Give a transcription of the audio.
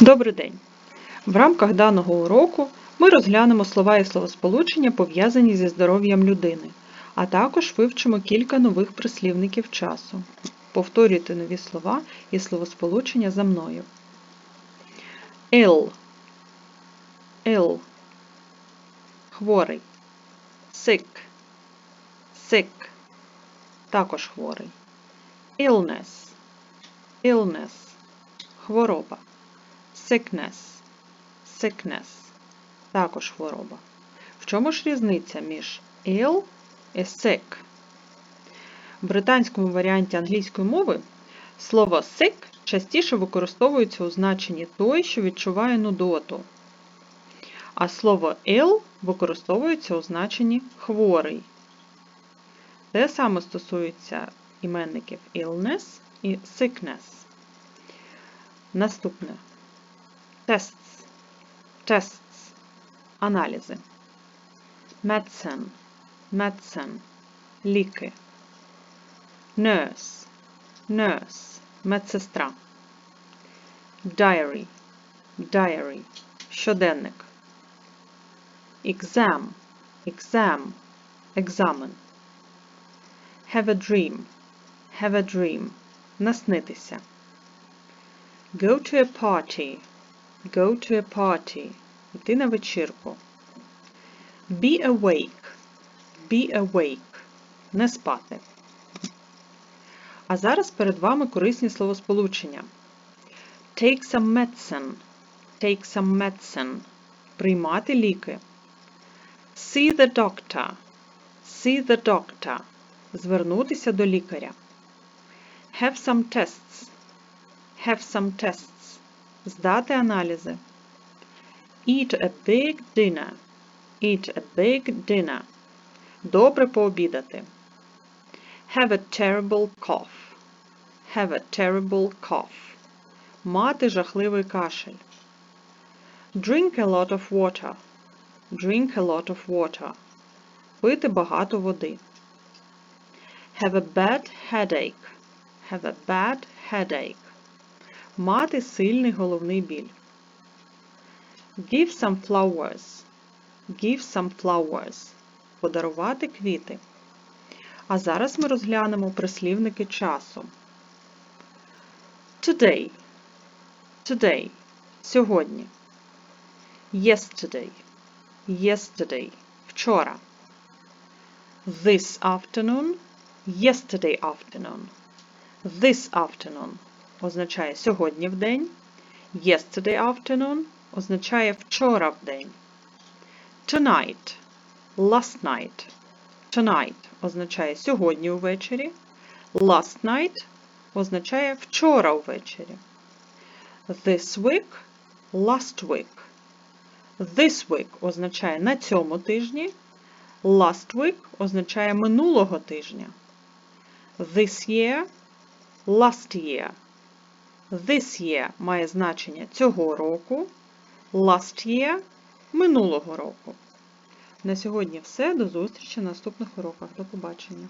Добрий день! В рамках даного уроку ми розглянемо слова і словосполучення, пов'язані зі здоров'ям людини, а також вивчимо кілька нових прислівників часу. Повторюйте нові слова і словосполучення за мною. Ill Ill Хворий. Sick Sick Також хворий. Illness. Illness. Хвороба sickness, sickness, також хвороба. В чому ж різниця між ill і sick? В британському варіанті англійської мови слово sick частіше використовується у значенні той, що відчуває нудоту, а слово ill використовується у значенні хворий. Те саме стосується іменників illness і sickness. Наступне tests, tests, аналізи. Medicine, medicine, ліки. Nurse, nurse, медсестра. Diary, diary, щоденник. Exam, exam, екзамен. Have a dream, have a dream, наснитися. Go to a party, Go to a party. Йти на вечірку. Be awake. Be awake. Не спати. А зараз перед вами корисні словосполучення. Take some medicine. Take some medicine. Приймати ліки. See the doctor. See the doctor. Звернутися до лікаря. Have some tests. Have some tests здати аналізи. Eat a big dinner. Eat a big dinner. Добре пообідати. Have a terrible cough. Have a terrible cough. Мати жахливий кашель. Drink a lot of water. Drink a lot of water. Пити багато води. Have a bad headache. Have a bad headache. Мати сильний головний біль. Give some flowers. Give some flowers. Подарувати квіти. А зараз ми розглянемо прислівники часу. Today. Today. Сьогодні. Yesterday. Yesterday. Вчора. This afternoon. Yesterday afternoon. This afternoon означає сьогодні в день. Yesterday afternoon означає вчора в день. Tonight. Last night. Tonight означає сьогодні увечері. Last night означає вчора увечері. This week. Last week. This week означає на цьому тижні. Last week означає минулого тижня. This year. Last year. This year має значення цього року. Last year минулого року. На сьогодні все. До зустрічі на наступних уроках. До побачення.